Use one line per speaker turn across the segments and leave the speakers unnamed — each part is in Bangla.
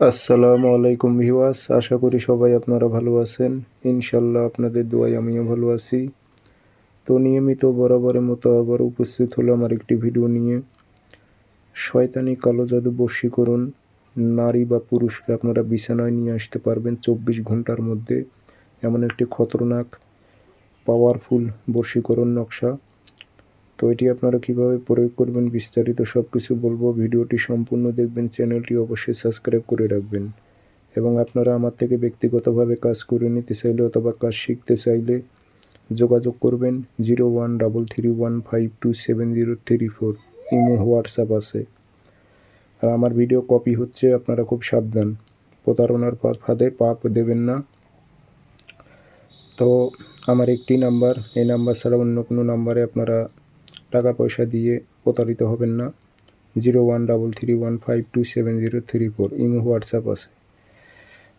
আসসালামু আলাইকুম ভিওয়াস আশা করি সবাই আপনারা ভালো আছেন। ইনশাল্লাহ আপনাদের দোয়ায় আমিও ভালো আছি। তো নিয়মিত বরাবরের মতো আবার উপস্থিত হলাম আর একটি ভিডিও নিয়ে। শয়তানি কালো জাদু বশীকরণ নারী বা পুরুষকে আপনারা বিছানায় নিয়ে আসতে পারবেন চব্বিশ ঘণ্টার মধ্যে। এমন একটি খতরনাক পাওয়ারফুল বশীকরণ নকশা। তো এটি আপনারা কীভাবে প্রয়োগ করবেন বিস্তারিত সব কিছু বলব। ভিডিওটি সম্পূর্ণ দেখবেন, চ্যানেলটি অবশ্যই সাবস্ক্রাইব করে রাখবেন। এবং আপনারা আমার থেকে ব্যক্তিগতভাবে কাজ করে নিতে চাইলে অথবা কাজ শিখতে চাইলে যোগাযোগ করবেন zero one double three one five two seven zero three four. Imo, WhatsApp আছে। আর আমার ভিডিও কপি হচ্ছে, আপনারা খুব সাবধান। প্রতারণার ফাঁদে পাপ দেবেন না। তো আমার একটি নাম্বার, এই নাম্বার ছাড়া অন্য কোনো নাম্বারে আপনারা টাকা পয়সা দিয়ে প্রতারিত হবেন না। Zero one double three one five two seven zero three four. Imo WhatsApp আছে।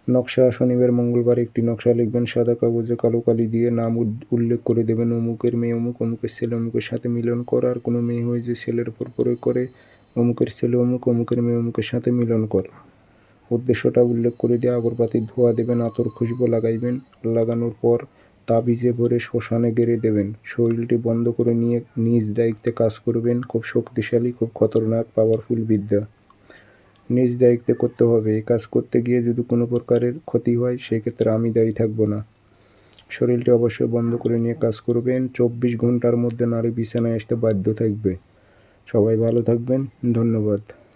নকশা শনিবার মঙ্গলবার একটি নকশা লিখবেন সাদা কাগজে কালো কালি দিয়ে। নাম উল্লেখ করে দেবেন অমুকের মেয়ে, অমুক, অমুকের ছেলে, অমুকের সাথে মিলন কর। আর কোনো মেয়ে হয়ে যে ছেলের উপর প্রয়োগ করে, অমুকের ছেলে, অমুক, অমুকের মেয়ে, অমুকের সাথে মিলন কর। উদ্দেশ্যটা উল্লেখ করে দিয়ে আগরবাতি ধোয়া দেবেন, আতর খুশবু লাগাইবেন। লাগানোর পর তাবিজে ভরে শ্মশানে গেড়ে দেবেন। শরীরটি বন্ধ করে নিয়ে নিজ দায়িত্বে কাজ করবেন খুব শক্তিশালী, খুব খতরনাক পাওয়ারফুল বিদ্যা। নিজ দায়িত্বে করতে হবে। এই কাজ করতে গিয়ে যদি কোনো প্রকারের ক্ষতি হয়, সেক্ষেত্রে আমি দায়ী থাকব না। শরীরটি অবশ্যই বন্ধ করে নিয়ে কাজ করবেন। চব্বিশ ঘণ্টার মধ্যে নারী বিছানায় আসতে বাধ্য থাকবে। সবাই ভালো থাকবেন। ধন্যবাদ।